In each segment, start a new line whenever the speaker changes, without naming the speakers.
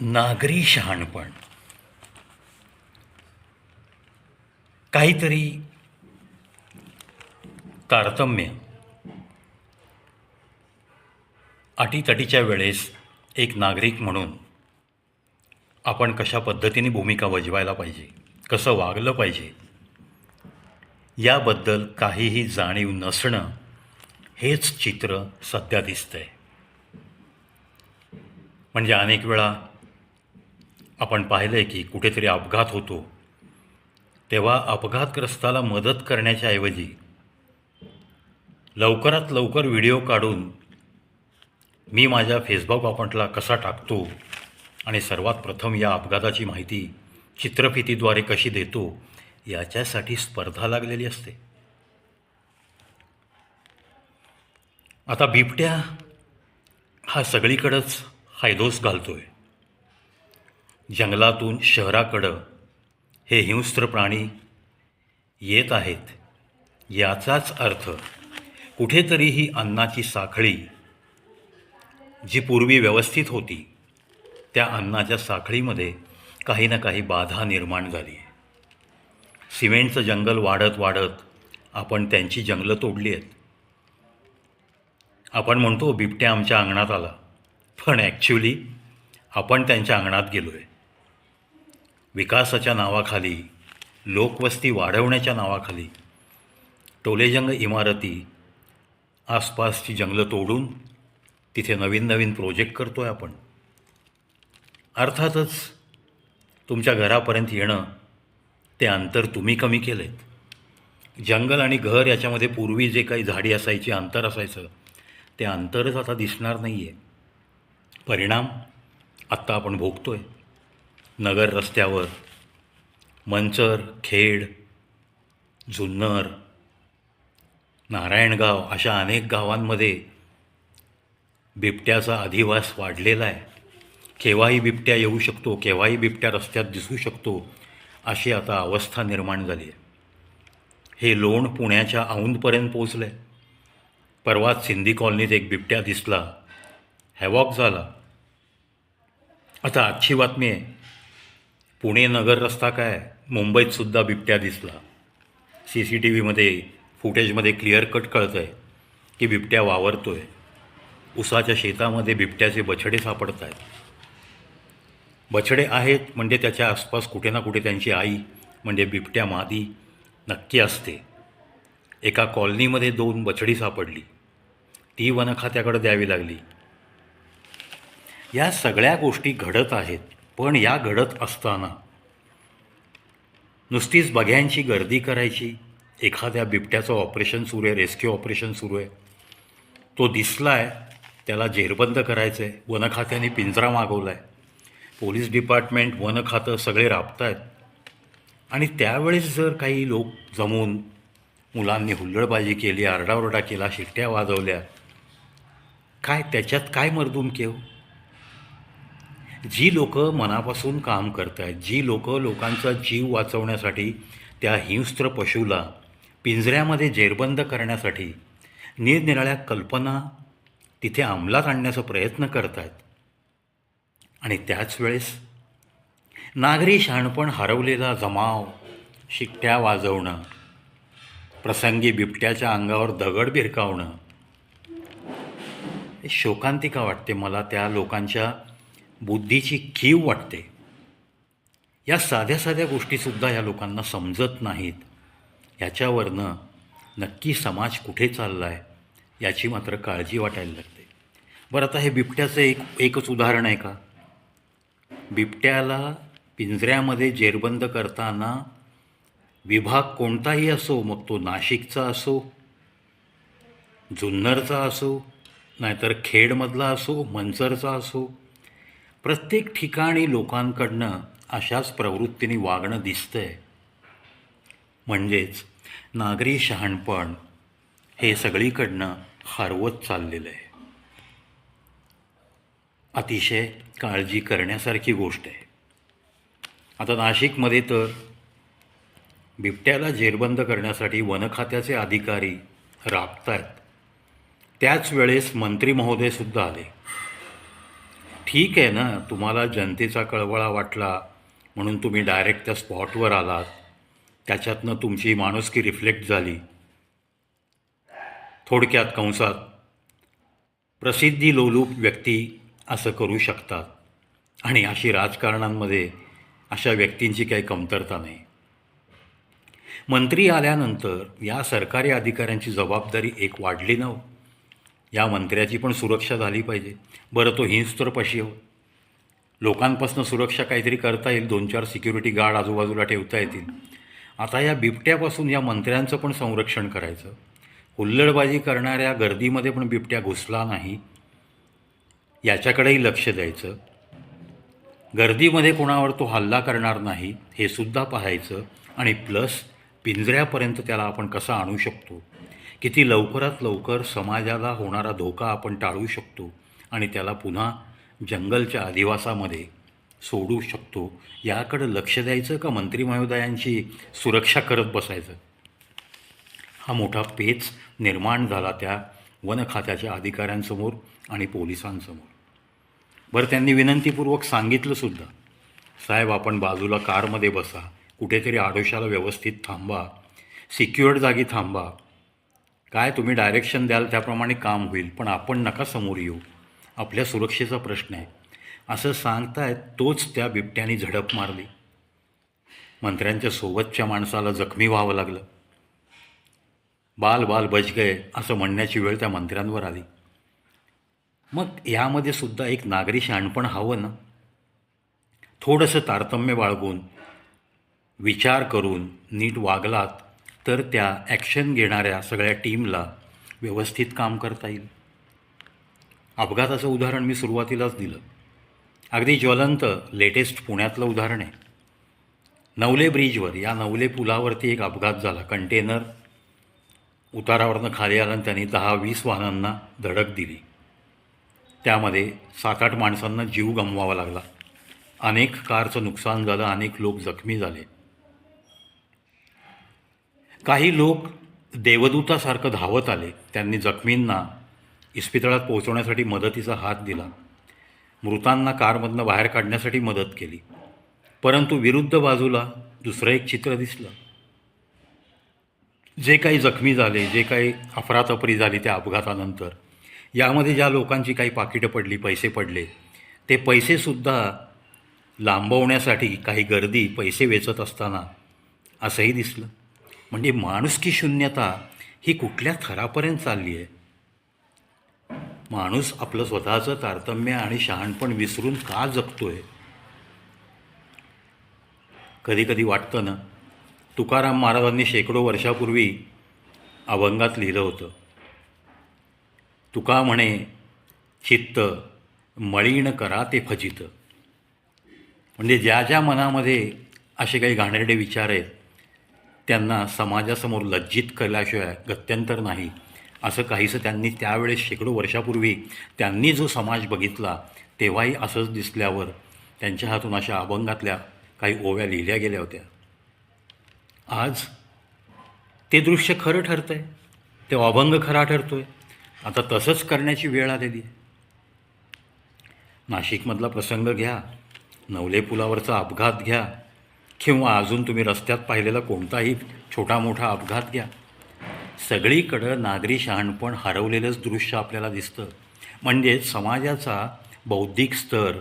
नागरी शहाणपण. काहीतरी तारतम्य. अटीतटीच्या वेळेस एक नागरिक म्हणून आपण कशा पद्धतीने भूमिका बजवायला पाहिजे कसं वागलं पाहिजे याबद्दल काहीही जाणीव नसणं हेच चित्र सध्या दिसतंय. म्हणजे अनेक वेळा आपण पाहिलं आहे की कुठेतरी अपघात होतो. तेव्हा अपघातग्रस्ताला मदत करण्याच्या ऐवजी लवकरात लवकर व्हिडिओ काढून मी माझ्या फेसबुक अकाउंटला कसा टाकतो आणि सर्वात प्रथम या अपघाताची माहिती चित्रफितीद्वारे कशी देतो याच्यासाठी स्पर्धा लागलेली असते. आता बिबट्या हा सगळीकडंच हायदोस घालतो आहे जंगलातून शहराकडं हे हिंस्त्र प्राणी येत आहेत. याचाच अर्थ कुठेतरी ही अन्नाची साखळी जी पूर्वी व्यवस्थित होती त्या अन्नाच्या साखळीमध्ये काही ना काही बाधा निर्माण झाली. आहे सिमेंटचं जंगल वाढत वाढत आपण त्यांची जंगलं तोडली आहेत. आपण म्हणतो बिबट्या आमच्या अंगणात आला. पण ॲक्च्युली आपण त्यांच्या अंगणात गेलो आहे विकासाच्या नावाखाली लोकवस्ती वाढवण्याच्या नावाखाली टोलेजंग इमारती आसपासची जंगलं तोडून तिथे नवीन नवीन प्रोजेक्ट करतो आहे आपण. अर्थातच तुमच्या घरापर्यंत येणं ते अंतर तुम्ही कमी केलं आहेत जंगल आणि घर याच्यामध्ये पूर्वी जे काही झाडी असायची अंतर असायचं ते अंतरच आता दिसणार नाही आहे परिणाम आत्ता आपण भोगतो आहे नगर रस्त्यावर. मंचर खेड जुन्नर नारायणगाव अशा अनेक गावांमध्ये बिबट्याचा अधिवास वाढलेला आहे. केव्हाही बिबट्या येऊ शकतो केव्हाही बिबट्या रस्त्यात दिसू शकतो अशी आता अवस्था निर्माण झाली आहे. हे लोण पुण्याच्या औंधपर्यंत पोचलं आहे परवाच सिंधी कॉलनीत एक बिबट्या दिसला. हॅवॉक झाला. आता आजची बातमी आहे. पुणे नगर रस्ता काय? मुंबईतसुद्धा बिबट्या दिसला. सी सी टी व्हीमध्ये फुटेजमध्ये क्लिअर कट कळतं आहे की बिबट्या वावरतो आहे उसाच्या शेतामध्ये बिबट्याचे बछडे सापडत आहेत बछडे आहेत म्हणजे त्याच्या आसपास कुठे ना कुठे त्यांची आई म्हणजे बिबट्या मादी नक्की असते. एका कॉलनीमध्ये दोन बछडी सापडली. ती वनखात्याकडे द्यावी लागली. या सगळ्या गोष्टी घडत आहेत. पण या घडत असताना. नुसतीच बघ्यांची गर्दी करायची एखाद्या बिबट्याचं ऑपरेशन सुरू आहे रेस्क्यू ऑपरेशन सुरू आहे. तो दिसला आहे त्याला जेरबंद करायचं आहे वनखात्याने पिंजरा मागवला आहे पोलीस डिपार्टमेंट वन खातं सगळे राबत आहेत आणि त्यावेळेस जर काही लोक जमून मुलांनी हुल्लडबाजी केली आरडाओरडा केला शिट्ट्या वाजवल्या काय त्याच्यात काय मर्दूम केव जी लोकं मनापासून काम करत आहेत जी लोकं लोकांचा जीव वाचवण्यासाठी त्या हिंस्त्र पशूला पिंजऱ्यामध्ये जेरबंद करण्यासाठी निरनिराळ्या कल्पना तिथे अंमलात आणण्याचा प्रयत्न करत आहेत आणि त्याच वेळेस नागरी शहाणपण हरवलेला जमाव शिट्ट्या वाजवणं प्रसंगी बिबट्याच्या अंगावर दगड भिरकावणं शोकांतिका वाटते मला त्या लोकांच्या बुद्धीची कीव वाटते. या साध्या साध्या गोष्टीसुद्धा या लोकांना समजत नाहीत. याच्यावरनं नक्की समाज कुठे चालला आहे याची मात्र काळजी वाटायला लागते. बरं आता हे बिबट्याचं एक एकच उदाहरण आहे का? बिबट्याला पिंजऱ्यामध्ये जेरबंद करताना विभाग कोणताही असो मग तो नाशिकचा असो जुन्नरचा असो नाहीतर खेडमधला असो मंचरचा असो प्रत्येक ठिकाणी लोकांकडनं अशाच प्रवृत्तीने वागणं दिसतंय. म्हणजेच नागरी शहाणपण हे सगळीकडनं हरवत चाललेलं आहे. अतिशय काळजी करण्यासारखी गोष्ट आहे. आता नाशिकमध्ये तर बिबट्याला जेरबंद करण्यासाठी वनखात्याचे अधिकारी राबत आहेत त्याच वेळेस मंत्री महोदयसुद्धा आले. ठीक आहे ना तुम्हाला जनतेचा कळवळा वाटला म्हणून तुम्ही डायरेक्ट त्या स्पॉटवर आलात. त्याच्यातनं तुमची माणुसकी रिफ्लेक्ट झाली. थोडक्यात कंसात प्रसिद्धी लोलूप व्यक्ती असं करू शकतात. आणि अशी राजकारणांमध्ये अशा व्यक्तींची काही कमतरता नाही. मंत्री आल्यानंतर या सरकारी अधिकाऱ्यांची जबाबदारी एक वाढली ना हो. या मंत्र्याची पण सुरक्षा झाली पाहिजे. बरं तो हिंस्त्र पशी हो. लोकांपासून सुरक्षा काहीतरी करता येईल. दोन चार सिक्युरिटी गार्ड आजूबाजूला ठेवता येतील. आता या बिबट्यापासून या मंत्र्यांचं पण संरक्षण करायचं. हुल्लडबाजी करणाऱ्या गर्दीमध्ये पण बिबट्या घुसला नाही. याच्याकडेही लक्ष द्यायचं. गर्दीमध्ये कोणावर तो हल्ला करणार नाही हे सुद्धा पाहायचं. आणि प्लस पिंजऱ्यापर्यंत त्याला आपण कसा आणू शकतो? किती लवकरात लवकर समाजाला होणारा धोका आपण टाळू शकतो आणि त्याला पुन्हा जंगलच्या अधिवासामध्ये सोडू शकतो. याकडं लक्ष द्यायचं का मंत्री महोदयांची सुरक्षा करत बसायचं? हा मोठा पेच निर्माण झाला त्या वन खात्याच्या अधिकाऱ्यांसमोर आणि पोलिसांसमोर. बरं त्यांनी विनंतीपूर्वक सांगितलं सुद्धा. साहेब आपण बाजूला कारमध्ये बसा. कुठेतरी आडोशाला व्यवस्थित थांबा. सिक्युअर्ड जागी थांबा. काय तुम्ही डायरेक्शन द्याल त्याप्रमाणे काम होईल पण आपण नका समोर येऊ. आपल्या सुरक्षेचा प्रश्न आहे. असं सांगतायत तोच त्या बिबट्याने झडप मारली. मंत्र्यांच्या सोबतच्या माणसाला जखमी व्हावं लागलं. बाल बाल बच गए असं म्हणण्याची वेळ त्या मंत्र्यांवर आली. मग यामध्ये सुद्धा एक नागरी शहाणपण हवं ना? थोडंसं तारतम्य बाळगून विचार करून नीट वागलात तर त्या ॲक्शन घेणाऱ्या सगळ्या टीमला व्यवस्थित काम करता येईल. अपघाताचं उदाहरण मी सुरुवातीलाच दिलं. अगदी ज्वलंत लेटेस्ट पुण्यातलं उदाहरण आहे. नवले ब्रिजवर या नवले पुलावरती एक अपघात झाला. कंटेनर उतारावरनं खाली आलं आणि त्यांनी दहा वीस वाहनांना धडक दिली. त्यामध्ये सात आठ माणसांना जीव गमवावा लागला. अनेक कारचं नुकसान झालं अनेक लोक जखमी झाले. काही लोक देवदूतासारखं धावत आले. त्यांनी जखमींना इस्पितळात पोहोचवण्यासाठी मदतीचा हात दिला. मृतांना कारमधनं बाहेर काढण्यासाठी मदत केली. परंतु विरुद्ध बाजूला दुसरं एक चित्र दिसलं. जे काही जखमी झाले जे काही अफरातफरी झाली त्या अपघातानंतर यामध्ये ज्या लोकांची काही पाकिटं पडली पैसे पडले ते पैसेसुद्धा लांबवण्यासाठी काही गर्दी पैसे वेचत असताना असंही दिसलं. म्हणजे माणुसकी शून्यता ही कुठल्या थरापर्यंत चालली आहे? माणूस आपलं स्वतःचं तारतम्य आणि शहाणपण विसरून का जगतोय? कधी कधी वाटतं ना तुकाराम महाराजांनी शेकडो वर्षापूर्वी अभंगात लिहिलं होतं. तुका म्हणे चित्त मळीण करा ते फजित. म्हणजे ज्या ज्या मनामध्ये असे काही घाणेरडे विचार आहेत त्यांना समाजासमोर लज्जित केल्याशिवाय गत्यंतर नाही असं काहीसं त्यांनी त्यावेळेस शेकडो वर्षापूर्वी त्यांनी जो समाज बघितला तेव्हाही असंच दिसल्यावर त्यांच्या हातून अशा अभंगातल्या काही ओव्या लिहिल्या गेल्या होत्या. आज ते दृश्य खरं ठरतं आहे ते अभंग खरा ठरतो आहे आता तसंच करण्याची वेळ आलेली आहे. नाशिकमधला प्रसंग घ्या नवले पुलावरचा अपघात घ्या किंवा अजून तुम्ही रस्त्यात पाहिलेला कोणताही छोटा मोठा अपघात घ्या. सगळीकडं नागरी शहाणपण हरवलेलंच दृश्य आपल्याला दिसतं. म्हणजे समाजाचा बौद्धिक स्तर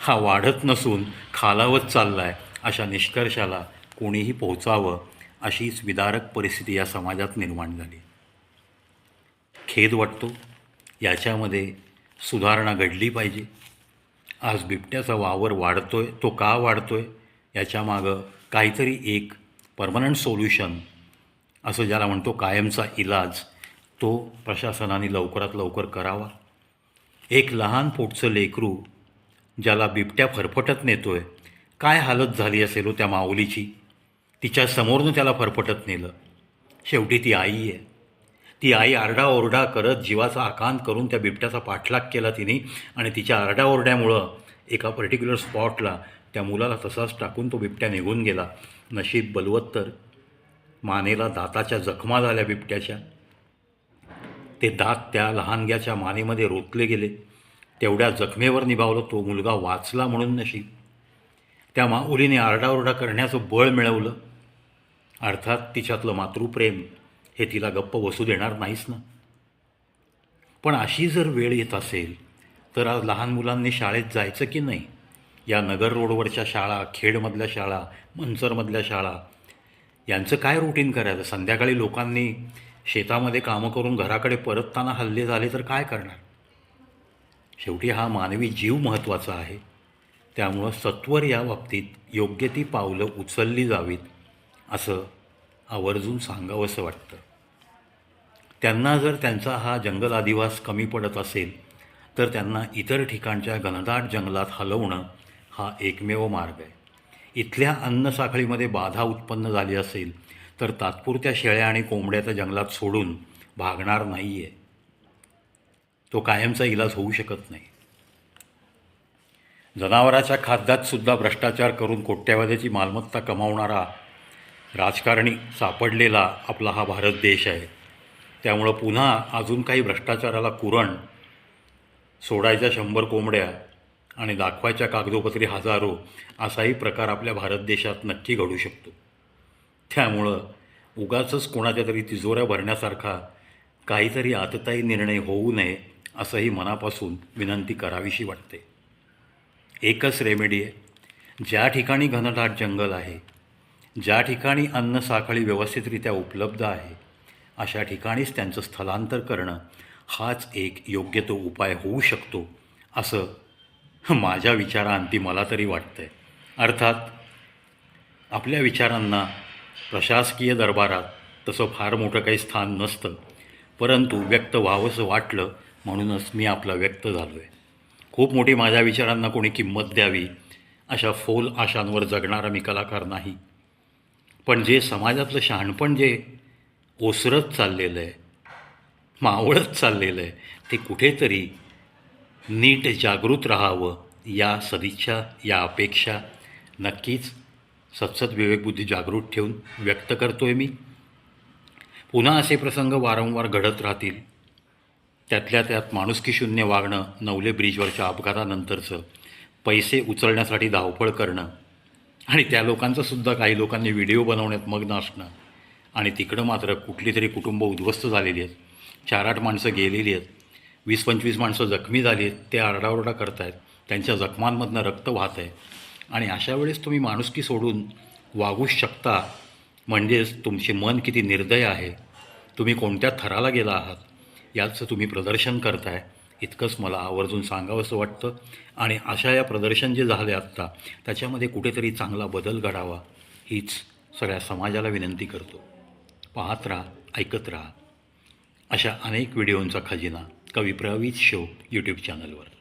हा वाढत नसून खालावत चालला आहे अशा निष्कर्षाला कोणीही पोहोचावं अशीच विदारक परिस्थिती या समाजात निर्माण झाली. खेद वाटतो. याच्यामध्ये सुधारणा घडली पाहिजे. आज बिबट्याचा वावर वाढतो आहे तो का वाढतो आहे याच्यामागं काहीतरी एक परमनंट सोल्युशन असं ज्याला म्हणतो कायमचा इलाज तो प्रशासनाने लवकरात लवकर करावा. एक लहान पोटचं लेकरू ज्याला बिबट्या फरफटत नेतो आहे काय हालत झाली असेल हो त्या माऊलीची? तिच्या समोरनं त्याला फरफटत नेलं. शेवटी ती आई आहे. ती आई आरडाओरडा करत जीवाचा आकांत करून त्या बिबट्याचा पाठलाग केला तिने आणि तिच्या आरडाओरड्यामुळं एका पर्टिक्युलर स्पॉटला त्या मुलाला तसाच टाकून तो बिबट्या निघून गेला. नशीब बलवत्तर मानेला दाताच्या जखमा झाल्या बिबट्याच्या. ते दात त्या लहानग्याच्या मानेमध्ये रोतले गेले. तेवढ्या जखमेवर निभावलं तो मुलगा वाचला म्हणून नशीब. त्या माऊलीने आरडाओरडा करण्याचं बळ मिळवलं. अर्थात तिच्यातलं मातृप्रेम हे तिला गप्प बसू देणार नाहीच ना? पण अशी जर वेळ येत असेल तर आज लहान मुलांनी शाळेत जायचं की नाही? या नगर रोडवरच्या शाळा खेडमधल्या शाळा मंचरमधल्या शाळा यांचं काय रुटीन करायचं? संध्याकाळी लोकांनी शेतामध्ये कामं करून घराकडे परतताना हल्ले झाले तर काय करणार? शेवटी हा मानवी जीव महत्त्वाचा आहे. त्यामुळं सत्वर या बाबतीत योग्य ती पावलं उचलली जावीत असं आवर्जून सांगावंसं वाटतं. त्यांना जर त्यांचा हा जंगल अधिवास कमी पडत असेल तर त्यांना इतर ठिकाणच्या घनदाट जंगलात हलवणं हा एकमेव मार्ग आहे. इथल्या अन्नसाखळीमध्ये बाधा उत्पन्न झाली असेल तर तात्पुरत्या शेळ्या आणि कोंबड्या त्या जंगलात सोडून भागणार नाही आहे तो कायमचा इलाज होऊ शकत नाही. जनावराच्या खाद्यात सुद्धा भ्रष्टाचार करून कोट्यावधीची मालमत्ता कमावणारा राजकारणी सापडलेला आपला हा भारत देश आहे. त्यामुळं पुन्हा अजून काही भ्रष्टाचाराला कुरण सोडायच्या शंभर कोंबड्या आणि दाखवायच्या कागदोपत्री हजारो असाही प्रकार आपल्या भारत देशात नक्की घडू शकतो. त्यामुळं उगाचच कोणाच्या तरी तिजोऱ्या भरण्यासारखा काहीतरी आतताई निर्णय होऊ नये असंही मनापासून विनंती करावीशी वाटते. एकच रेमेडी आहे. ज्या ठिकाणी घनदाट जंगल आहे ज्या ठिकाणी अन्न साखळी व्यवस्थितरित्या उपलब्ध आहे अशा ठिकाणीच त्यांचं स्थलांतर करणं हाच एक योग्य तो उपाय होऊ शकतो असं माझ्या विचारांती मला तरी वाटतं आहे अर्थात आपल्या विचारांना प्रशासकीय दरबारात तसं फार मोठं काही स्थान नसतं परंतु व्यक्त व्हावंसं वाटलं म्हणूनच मी आपला व्यक्त झालो आहे खूप मोठी माझ्या विचारांना कोणी किंमत द्यावी अशा फोल आशांवर जगणारा मी कलाकार नाही. पण जे समाजातलं शहाणपण जे ओसरत चाललेलं आहे मावळत चाललेलं आहे ते कुठेतरी नीट जागृत राहावं या सदिच्छा या अपेक्षा. नक्कीच सतसत विवेकबुद्धी जागृत ठेवून व्यक्त करतो आहे मी. पुन्हा असे प्रसंग वारंवार घडत राहतील. त्यातल्या त्यात माणुसकी शून्य वागणं नवले ब्रिजवरच्या अपघातानंतरचं पैसे उचलण्यासाठी धावपळ करणं आणि त्या लोकांचं सुद्धा काही लोकांनी व्हिडिओ बनवण्यात मग्न असणं आणि तिकडं मात्र कुठली तरी कुटुंब उद्ध्वस्त झालेली आहेत. चार आठ माणसं गेलेली आहेत. वीस पंचवीस माणसं जखमी झाली आहेत ते आरडाओरडा करतायत. त्यांच्या जखमांमधनं रक्त वाहत आहे. आणि अशा वेळेस तुम्ही माणुसकी सोडून वागू शकता. म्हणजेच तुमचे मन किती निर्दय आहे. तुम्ही कोणत्या थराला गेला आहात? याचं तुम्ही प्रदर्शन करताय. इतकंच मला आवर्जून सांगावंसं वाटतं. आणि अशा या प्रदर्शन जे झाले आत्ता त्याच्यामध्ये कुठेतरी चांगला बदल घडावा हीच सगळ्या समाजाला विनंती करतो. पाहत राहा ऐकत राहा. अशा अनेक व्हिडिओंचा खजिना. कवी प्रवीत शो यूट्यूब चॅनलवर